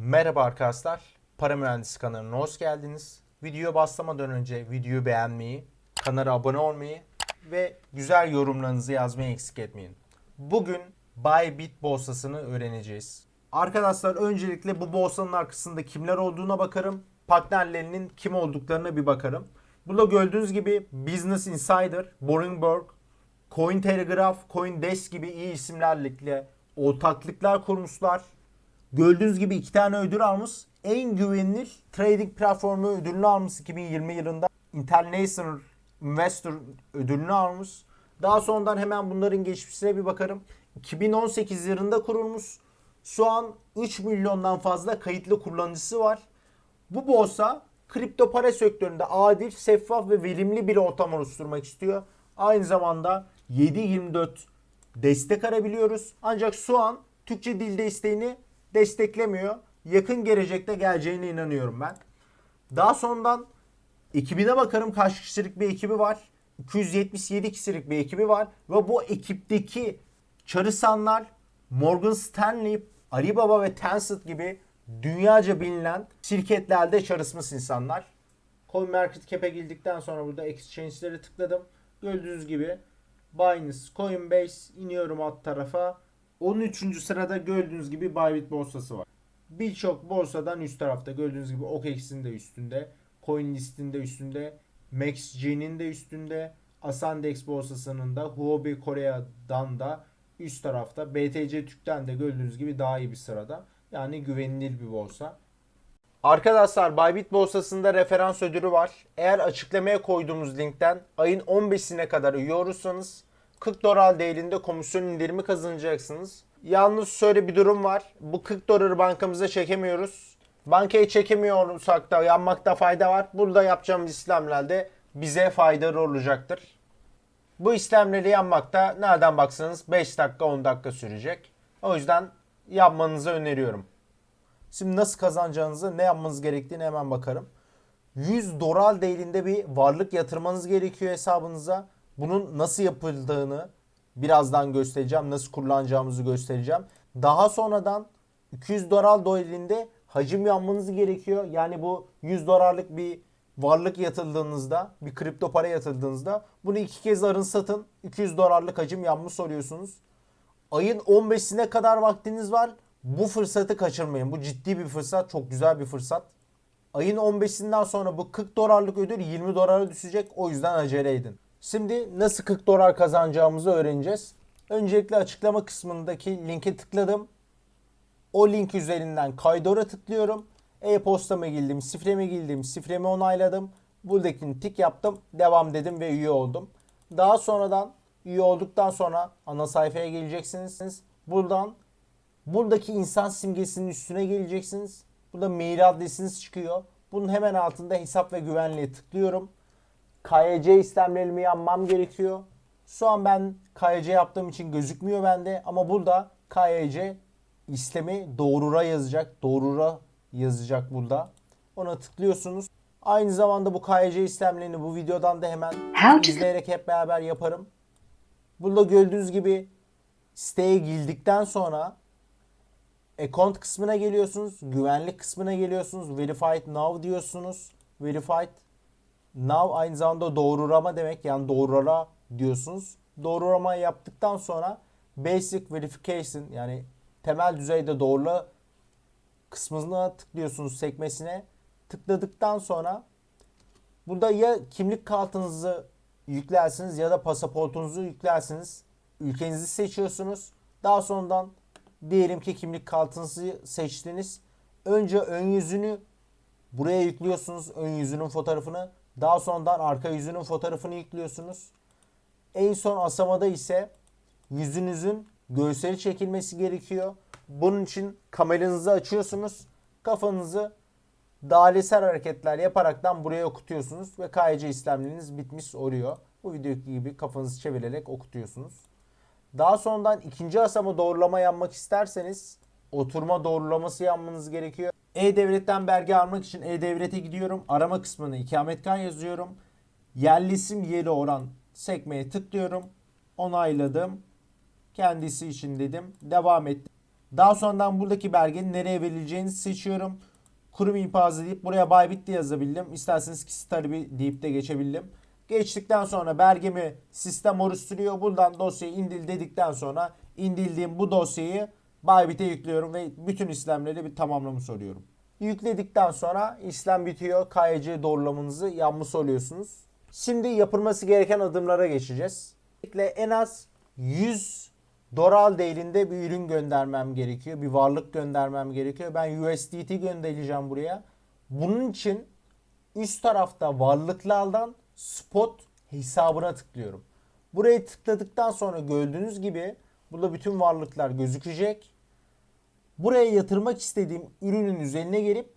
Merhaba arkadaşlar. Para Mühendisi kanalına hoş geldiniz. Videoya başlamadan önce videoyu beğenmeyi, kanala abone olmayı ve güzel yorumlarınızı yazmayı eksik etmeyin. Bugün Bybit borsasını öğreneceğiz. Arkadaşlar öncelikle bu borsanın arkasında kimler olduğuna bakarım. Partnerlerinin kim olduklarına bir bakarım. Burada gördüğünüz gibi Business Insider, Bloomberg, Cointelegraph, Coindesk gibi iyi isimlerle ortaklıklar kurmuşlar. Gördüğünüz gibi iki tane ödül almış. En güvenilir trading platformu ödülünü almış 2020 yılında. International Investor ödülünü almış. Daha sonradan hemen bunların geçmişine bir bakarım. 2018 yılında kurulmuş. Şu an 3 milyondan fazla kayıtlı kullanıcısı var. Bu borsa kripto para sektöründe adil, şeffaf ve verimli bir ortam oluşturmak istiyor. Aynı zamanda 7-24 destek arabiliyoruz. Ancak şu an Türkçe dil desteğini desteklemiyor. Yakın gelecekte geleceğine inanıyorum ben. Daha sonradan ekibine bakarım kaç kişilik bir ekibi var. 277 kişilik bir ekibi var. Ve bu ekipteki çalışanlar Morgan Stanley, Alibaba ve Tencent gibi dünyaca bilinen şirketlerde çalışmış insanlar. CoinMarketCap'e girdikten sonra burada exchange'lere tıkladım. Gördüğünüz gibi Binance, Coinbase iniyorum alt tarafa. 13. sırada gördüğünüz gibi Bybit borsası var. Birçok borsadan üst tarafta gördüğünüz gibi OKEX'in de üstünde, CoinList'in de üstünde, MaxG'nin de üstünde, Asandex borsasının da, Huobi Kore'den da üst tarafta, BTC Türk'ten de gördüğünüz gibi daha iyi bir sırada. Yani güvenilir bir borsa. Arkadaşlar Bybit borsasında referans ödülü var. Eğer açıklamaya koyduğumuz linkten ayın 15'ine kadar üye olursanız 40 dolar değerinde komisyon indirimi kazanacaksınız. Yalnız şöyle bir durum var. Bu 40 doları bankamıza çekemiyoruz. Bankaya çekemiyorsak da yanmakta fayda var. Burada yapacağımız işlemlerde bize faydalı olacaktır. Bu işlemleri yapmakta nereden baksanız 5 dakika 10 dakika sürecek. O yüzden yapmanızı öneriyorum. Şimdi nasıl kazanacağınızı, ne yapmanız gerektiğini hemen bakarım. 100 dolar değerinde bir varlık yatırmanız gerekiyor hesabınıza. Bunun nasıl yapıldığını birazdan göstereceğim. Nasıl kullanacağımızı göstereceğim. Daha sonradan 200 dolar değerinde hacim yapmanız gerekiyor. Yani bu 100 dolarlık bir varlık yatırdığınızda, bir kripto para yatırdığınızda bunu iki kez arın satın. 200 dolarlık hacim yanmış soruyorsunuz. Ayın 15'ine kadar vaktiniz var. Bu fırsatı kaçırmayın. Bu ciddi bir fırsat. Çok güzel bir fırsat. Ayın 15'inden sonra bu 40 dolarlık ödül 20 dolara düşecek. O yüzden acele edin. Şimdi nasıl 40 dolar kazanacağımızı öğreneceğiz. Öncelikle açıklama kısmındaki linke tıkladım. O link üzerinden kaydora tıklıyorum. E-postama girdim, şifreme girdim, şifremi onayladım. Buradakini tik yaptım, devam dedim ve üye oldum. Daha sonradan üye olduktan sonra ana sayfaya geleceksiniz. Buradan buradaki insan simgesinin üstüne geleceksiniz. Burada mail adresiniz çıkıyor. Bunun hemen altında hesap ve güvenliğe tıklıyorum. KYC işlemlerimi yapmam gerekiyor. Şu an ben KYC yaptığım için gözükmüyor bende ama burada KYC işlemi doğrura yazacak. Doğrura yazacak burada. Ona tıklıyorsunuz. Aynı zamanda bu KYC işlemlerini bu videodan da hemen izleyerek hep beraber yaparım. Burada gördüğünüz gibi siteye girdikten sonra account kısmına geliyorsunuz. Güvenlik kısmına geliyorsunuz. Verified now diyorsunuz. Verified now aynı zamanda doğrulama demek. Yani doğrula diyorsunuz. Doğrulama yaptıktan sonra basic verification yani temel düzeyde doğrula kısmına tıklıyorsunuz sekmesine. Tıkladıktan sonra burada ya kimlik kartınızı yüklersiniz ya da pasaportunuzu yüklersiniz. Ülkenizi seçiyorsunuz. Daha sonradan diyelim ki kimlik kartınızı seçtiniz. Önce ön yüzünü buraya yüklüyorsunuz. Ön yüzünün fotoğrafını. Daha sonradan arka yüzünün fotoğrafını yüklüyorsunuz. En son aşamada ise yüzünüzün görseli çekilmesi gerekiyor. Bunun için kameranızı açıyorsunuz. Kafanızı dairesel hareketler yaparaktan buraya okutuyorsunuz ve KYC işlemleriniz bitmiş oluyor. Bu videodaki gibi kafanızı çevirerek okutuyorsunuz. Daha sonradan ikinci aşama doğrulama yapmak isterseniz oturma doğrulaması yapmanız gerekiyor. E-Devlet'ten belge almak için E-Devlet'e gidiyorum. Arama kısmına ikametgah yazıyorum. Yerli isim yeri oran sekmeye tıklıyorum. Onayladım. Kendisi için dedim. Devam ettim. Daha sonradan buradaki belgenin nereye verileceğini seçiyorum. Kurum infazı deyip buraya Bybit de yazabildim. İsterseniz kişi talebi deyip de geçebildim. Geçtikten sonra belgemi sistem oluşturuyor. Buradan dosyayı indir dedikten sonra indirdiğim bu dosyayı Bybit'e yüklüyorum ve bütün işlemleri bir tamamlamış oluyorum. Yükledikten sonra işlem bitiyor. KYC doğrulamanızı yapmış oluyorsunuz. Şimdi yapılması gereken adımlara geçeceğiz. Öncelikle en az 100 dolar değerinde bir ürün göndermem gerekiyor. Bir varlık göndermem gerekiyor. Ben USDT göndereceğim buraya. Bunun için üst tarafta varlıklardan spot hesabına tıklıyorum. Buraya tıkladıktan sonra gördüğünüz gibi burada bütün varlıklar gözükecek. Buraya yatırmak istediğim ürünün üzerine gelip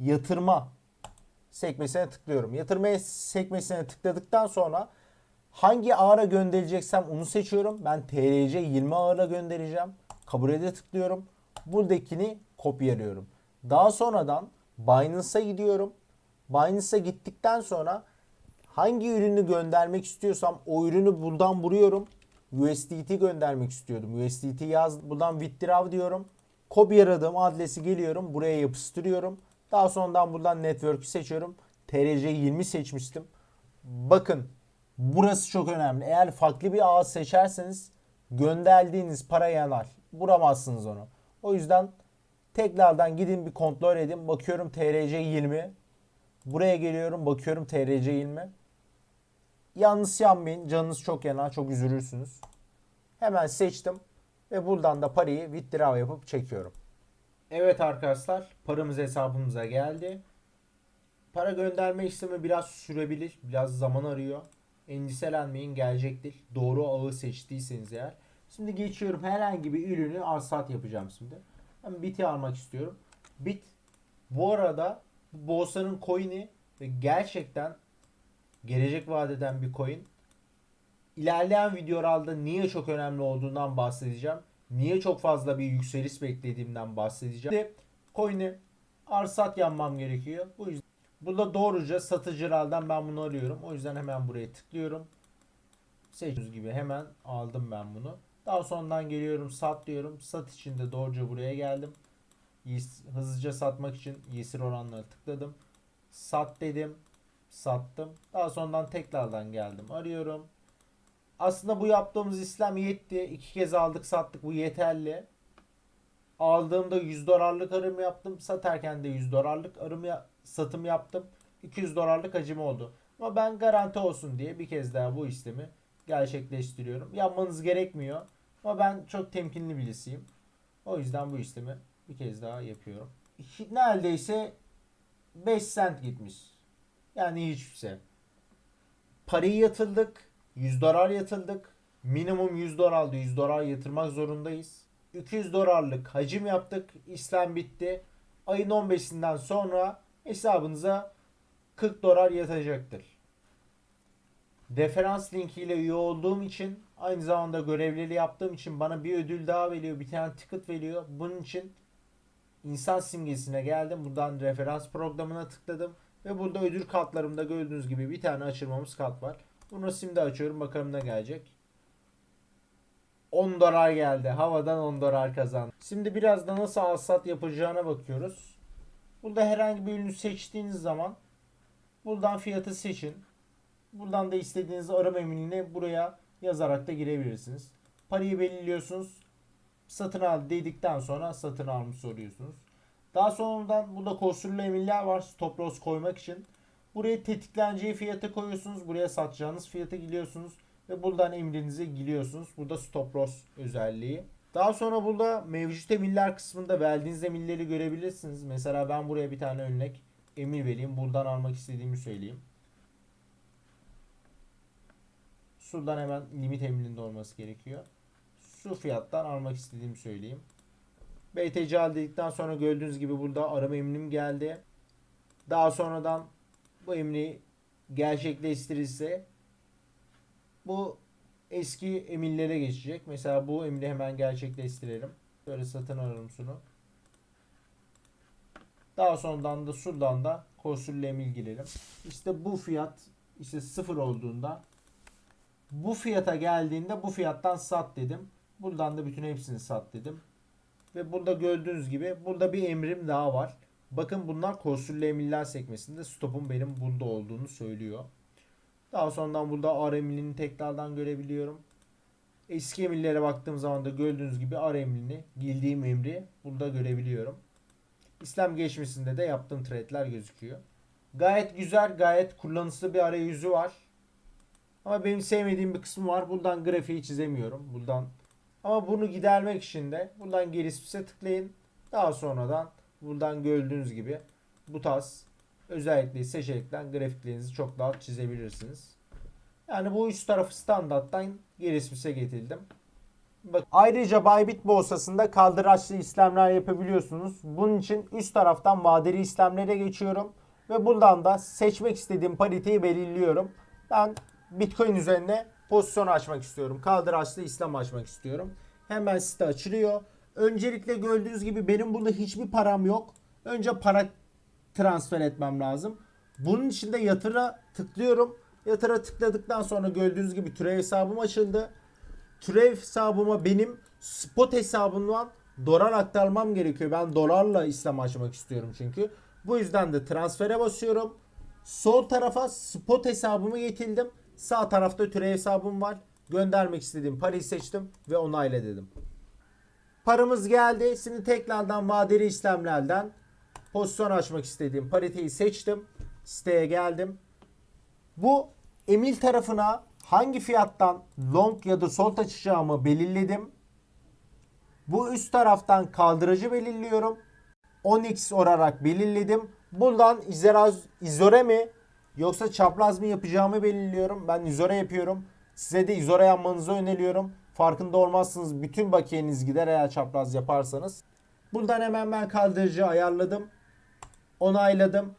yatırma sekmesine tıklıyorum. Yatırmaya sekmesine tıkladıktan sonra hangi ağıra göndereceksem onu seçiyorum. Ben TRC 20 ağıra göndereceğim. Kabul ede tıklıyorum. Buradakini kopyalıyorum. Daha sonradan Binance'a gidiyorum. Binance'a gittikten sonra hangi ürünü göndermek istiyorsam o ürünü buradan vuruyorum. USDT göndermek istiyordum. USDT yaz buradan withdraw diyorum. Kopyaladığım adresi geliyorum. Buraya yapıştırıyorum. Daha sonradan buradan network'ü seçiyorum. TRC 20 seçmiştim. Bakın burası çok önemli. Eğer farklı bir ağ seçerseniz gönderdiğiniz para yanar. Vuramazsınız onu. O yüzden tekrardan gidin bir kontrol edin. Bakıyorum TRC 20. Buraya geliyorum bakıyorum TRC 20. Yanlış yanmayın. Canınız çok yanar. Çok üzülürsünüz. Hemen seçtim. Ve buradan da parayı withdraw yapıp çekiyorum. Evet arkadaşlar paramız hesabımıza geldi. Para gönderme işlemi biraz sürebilir. Biraz zaman arıyor. Endişelenmeyin gelecektir. Doğru ağı seçtiyseniz eğer. Şimdi geçiyorum herhangi bir ürünü alsat yapacağım şimdi. Ben biti almak istiyorum. Bit bu arada bu borsanın coin'i ve gerçekten gelecek vadeden bir coin. İlerleyen videolarda niye çok önemli olduğundan bahsedeceğim. Niye çok fazla bir yükseliş beklediğimden bahsedeceğim. Şimdi coin'i arsat yapmam gerekiyor. Bu yüzden burada doğruca satıcılardan ben bunu arıyorum. O yüzden hemen buraya tıklıyorum. Seçtiğiniz gibi hemen aldım ben bunu. Daha sonradan geliyorum sat diyorum. Sat için de doğruca buraya geldim. Hızlıca satmak için yesir oranları tıkladım. Sat dedim. Sattım. Daha sonradan tekrardan geldim. Arıyorum. Aslında bu yaptığımız işlem yetti. İki kez aldık sattık. Bu yeterli. Aldığımda 100 dolarlık arım yaptım. Satarken de 100 dolarlık arım ya- satım yaptım. 200 dolarlık hacim oldu. Ama ben garanti olsun diye bir kez daha bu işlemi gerçekleştiriyorum. Yapmanız gerekmiyor. Ama ben çok temkinli birisiyim. O yüzden bu işlemi bir kez daha yapıyorum. Neredeyse 5 cent gitmiş. Yani hiçbir şey. Parayı yatırdık. 100 dolar yatırdık. Minimum 100 dolardı. 100 dolar yatırmak zorundayız. 200 dolarlık hacim yaptık. İşlem bitti. Ayın 15'inden sonra hesabınıza 40 dolar yatacaktır. Referans linkiyle üye olduğum için aynı zamanda görevleri yaptığım için bana bir ödül daha veriyor. Bir tane ticket veriyor. Bunun için insan simgesine geldim. Buradan referans programına tıkladım. Ve burada ödül kartlarımda gördüğünüz gibi bir tane açılmamız kart var. Bunu şimdi açıyorum. Bakalım ne gelecek. 10 dolar geldi. Havadan 10 dolar kazandım. Şimdi biraz da nasıl alsat yapacağına bakıyoruz. Burada herhangi bir ürünü seçtiğiniz zaman buradan fiyatı seçin. Buradan da istediğiniz arama eminliğini buraya yazarak da girebilirsiniz. Parayı belirliyorsunuz. Satın al dedikten sonra satın almış oluyorsunuz. Daha sonradan burada koşullu emirler var stop loss koymak için. Buraya tetikleneceği fiyata koyuyorsunuz. Buraya satacağınız fiyata gidiyorsunuz. Ve buradan emrinizi giriyorsunuz. Burada stop loss özelliği. Daha sonra burada mevcut emirler kısmında verdiğiniz emirleri görebilirsiniz. Mesela ben buraya bir tane örnek emir vereyim. Buradan almak istediğimi söyleyeyim. Şuradan hemen limit emrinde olması gerekiyor. Şu fiyattan almak istediğimi söyleyeyim. BTC al dedikten sonra gördüğünüz gibi burada arama emrim geldi. Daha sonradan bu emri gerçekleştirirse bu eski emirlere geçecek. Mesela bu emri hemen gerçekleştirelim. Böyle satın alırım şunu. Daha sonradan da şuradan da koşullu emir girelim. İşte bu fiyat işte sıfır olduğunda bu fiyata geldiğinde bu fiyattan sat dedim. Buradan da bütün hepsini sat dedim. Ve burada gördüğünüz gibi burada bir emrim daha var. Bakın bunlar konsüllü emirler sekmesinde stopun benim burada olduğunu söylüyor. Daha sonradan burada R emrini tekrardan görebiliyorum. Eski emirlere baktığım zaman da gördüğünüz gibi R emrini, girdiğim emri burada görebiliyorum. İslam geçmişinde de yaptığım trade'ler gözüküyor. Gayet güzel, gayet kullanışlı bir arayüzü var. Ama benim sevmediğim bir kısmı var. Buradan grafiği çizemiyorum. Buradan ama bunu gidermek için de buradan gelişmişe tıklayın. Daha sonradan buradan gördüğünüz gibi bu tarz özellikle seçenekten grafiklerinizi çok rahat çizebilirsiniz. Yani bu üst tarafı standarttan gelişmişe getirdim. Bak, ayrıca Bybit borsasında kaldıraçlı işlemler yapabiliyorsunuz. Bunun için üst taraftan vadeli işlemlere geçiyorum. Ve buradan da seçmek istediğim pariteyi belirliyorum. Ben Bitcoin üzerine pozisyon açmak istiyorum. Kaldıraçlı işlem açmak istiyorum. Hemen site açılıyor. Öncelikle gördüğünüz gibi benim burada hiçbir param yok. Önce para transfer etmem lazım. Bunun için de yatıra tıklıyorum. Yatıra tıkladıktan sonra gördüğünüz gibi türev hesabım açıldı. Türev hesabıma benim spot hesabımdan dolar aktarmam gerekiyor. Ben dolarla işlem açmak istiyorum çünkü. Bu yüzden de transfere basıyorum. Sol tarafa spot hesabımı getirdim. Sağ tarafta türev hesabım var. Göndermek istediğim parayı seçtim ve onayla dedim. Paramız geldi. Şimdi tekrardan vadeli işlemlerden pozisyon açmak istediğim pariteyi seçtim. Siteye geldim. Bu emil tarafına hangi fiyattan long ya da short açacağımı belirledim. Bu üst taraftan kaldırıcı belirliyorum. 10x olarak belirledim. Buradan izeraz, izore mi yoksa çapraz mı yapacağımı belirliyorum. Ben izore yapıyorum. Size de izore yapmanızı öneriyorum. Farkında olmazsınız bütün bakiyeniz gider eğer çapraz yaparsanız. Buradan hemen ben kaldırıcı ayarladım. Onayladım.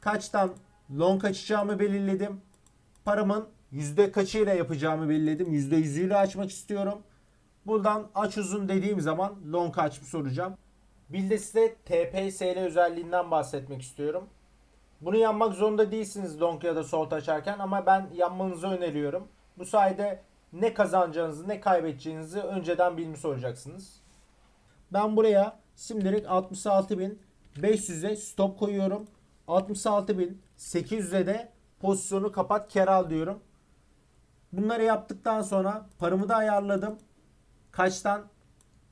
Kaçtan long açacağımı belirledim. Paramın yüzde kaçıyla yapacağımı belirledim. Yüzde yüzüyle açmak istiyorum. Buradan aç uzun dediğim zaman long aç mı soracağım. Bir de size TPSL özelliğinden bahsetmek istiyorum. Bunu yanmak zorunda değilsiniz long ya da short açarken ama ben yanmanızı öneriyorum. Bu sayede ne kazanacağınızı ne kaybedeceğinizi önceden bilmiş olacaksınız. Ben buraya şimdilik 66.500'e stop koyuyorum. 66.800'e de pozisyonu kapat kar al diyorum. Bunları yaptıktan sonra paramı da ayarladım. Kaçtan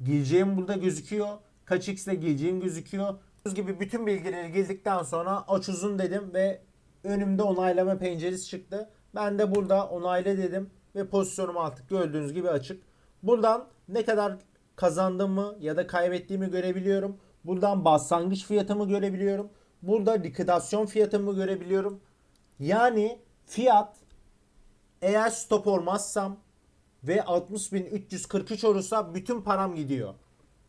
gireceğim burada gözüküyor. Kaç x'le gireceğim gözüküyor. Bu gibi bütün bilgileri girdikten sonra aç uzun dedim ve önümde onaylama penceresi çıktı. Ben de burada onayla dedim ve pozisyonum artık gördüğünüz gibi açık. Buradan ne kadar kazandığımı ya da kaybettiğimi görebiliyorum. Buradan başlangıç fiyatımı görebiliyorum. Burada likidasyon fiyatımı görebiliyorum. Yani fiyat eğer stop olmazsam ve 60.343 olursa bütün param gidiyor.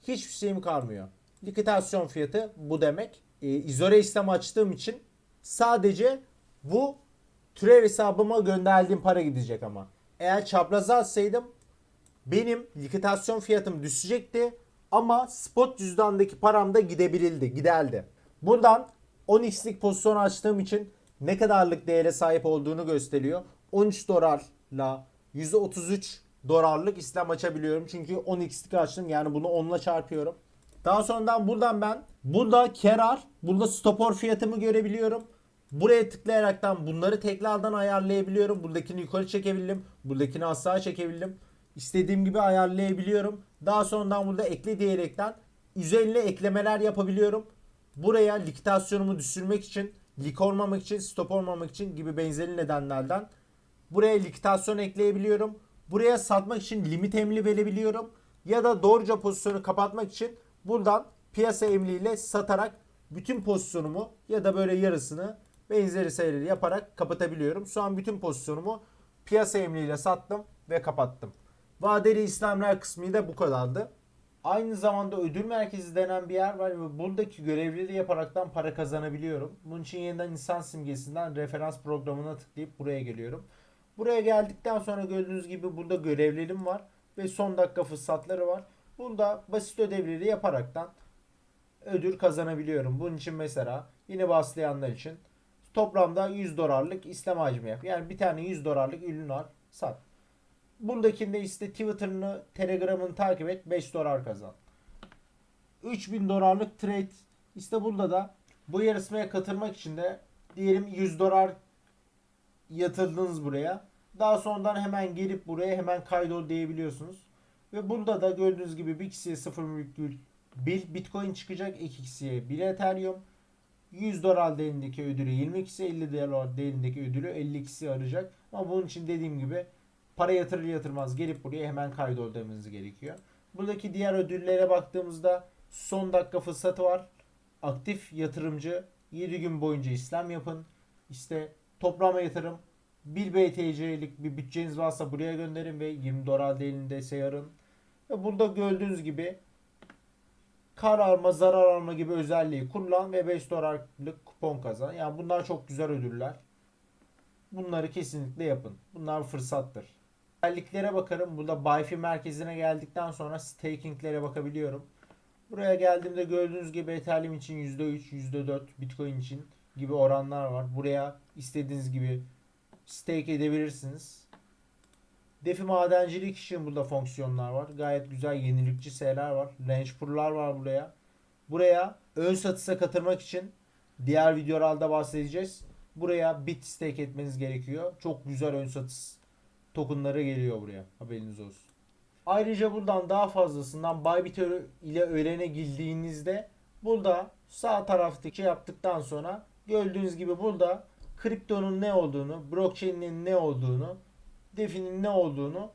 Hiçbir şeyim kalmıyor. Likidasyon fiyatı bu demek. Ee, izole işlem açtığım için sadece bu türev hesabıma gönderdiğim para gidecek ama. Eğer çapraza atsaydım benim likidasyon fiyatım düşecekti ama spot cüzdandaki param da gidebilirdi, giderdi. Buradan 10x'lik pozisyon açtığım için ne kadarlık değere sahip olduğunu gösteriyor. 13 dolarla %33 dolarlık işlem açabiliyorum. Çünkü 10x'lik açtım yani bunu 10'la çarpıyorum. Daha sonradan buradan ben burada kerar, burada stopor fiyatımı görebiliyorum. Buraya tıklayaraktan bunları tekrardan ayarlayabiliyorum. Buradakini yukarı çekebildim. Buradakini aşağı çekebildim. İstediğim gibi ayarlayabiliyorum. Daha sonradan burada ekle diyerekten üzerine eklemeler yapabiliyorum. Buraya likidasyonumu düşürmek için, lik olmamak için, stop olmamak için gibi benzeri nedenlerden buraya likidasyon ekleyebiliyorum. Buraya satmak için limit emri verebiliyorum. Ya da doğruca pozisyonu kapatmak için buradan piyasa emriyle satarak bütün pozisyonumu ya da böyle yarısını benzeri sayıları yaparak kapatabiliyorum. Şu an bütün pozisyonumu piyasa emriyle sattım ve kapattım. Vadeli işlemler kısmı da bu kadardı. Aynı zamanda ödül merkezi denen bir yer var ve buradaki görevleri yaparaktan para kazanabiliyorum. Bunun için yeniden insan simgesinden referans programına tıklayıp buraya geliyorum. Buraya geldikten sonra gördüğünüz gibi burada görevlerim var ve son dakika fırsatları var. Burada basit ödevleri yaparaktan ödül kazanabiliyorum. Bunun için mesela yeni başlayanlar için toplamda 100 dolarlık İslam hacmi yap. Yani bir tane 100 dolarlık ürün al sat. Bundakinde işte Twitter'ını, Telegram'ını takip et 5 dolar kazan. 3000 dolarlık trade. İşte burada da bu yarışmaya katılmak için de diyelim 100 dolar yatırdınız buraya. Daha sonradan hemen gelip buraya hemen kaydol diyebiliyorsunuz. Ve burada da gördüğünüz gibi bir kişiye 0,1 Bitcoin çıkacak. iki kişiye 1 Ethereum. 100 dolar değerindeki ödülü 20 kişi 50 dolar değerindeki ödülü 50 kişi arayacak. Ama bunun için dediğim gibi para yatırır yatırmaz gelip buraya hemen kaydol demeniz gerekiyor. Buradaki diğer ödüllere baktığımızda son dakika fırsatı var. Aktif yatırımcı 7 gün boyunca işlem yapın. İşte toplama yatırım 1 BTC'lik bir bütçeniz varsa buraya gönderin ve 20 dolar değerinde sayarın. Ve burada gördüğünüz gibi kar alma, zarar alma gibi özelliği kullan ve 5 dolarlık kupon kazan. Yani bunlar çok güzel ödüller. Bunları kesinlikle yapın. Bunlar fırsattır. Özelliklere bakarım. Burada Bayfi merkezine geldikten sonra stakinglere bakabiliyorum. Buraya geldiğimde gördüğünüz gibi Ethereum için %3, %4, Bitcoin için gibi oranlar var. Buraya istediğiniz gibi stake edebilirsiniz. Defi madencilik için burada fonksiyonlar var. Gayet güzel yenilikçi şeyler var. Range pool'lar var buraya. Buraya ön satışa katılmak için diğer videolarda bahsedeceğiz. Buraya bit stake etmeniz gerekiyor. Çok güzel ön satış tokenları geliyor buraya. Haberiniz olsun. Ayrıca buradan daha fazlasından Bybit ile öğrene girdiğinizde burada sağ taraftaki yaptıktan sonra gördüğünüz gibi burada kriptonun ne olduğunu, blockchain'in ne olduğunu, DeFi'nin ne olduğunu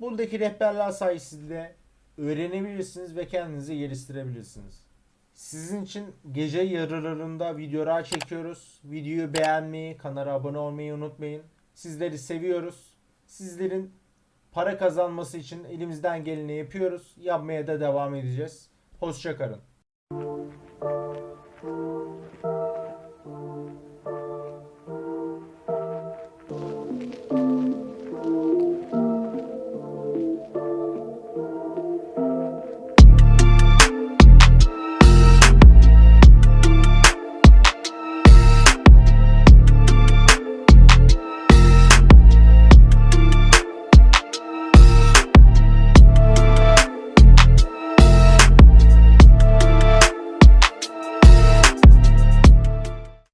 buradaki rehberler sayesinde öğrenebilirsiniz ve kendinizi geliştirebilirsiniz. Sizin için gece yarılarında videolar çekiyoruz. Videoyu beğenmeyi, kanala abone olmayı unutmayın. Sizleri seviyoruz. Sizlerin para kazanması için elimizden geleni yapıyoruz. Yapmaya da devam edeceğiz. Hoşçakalın.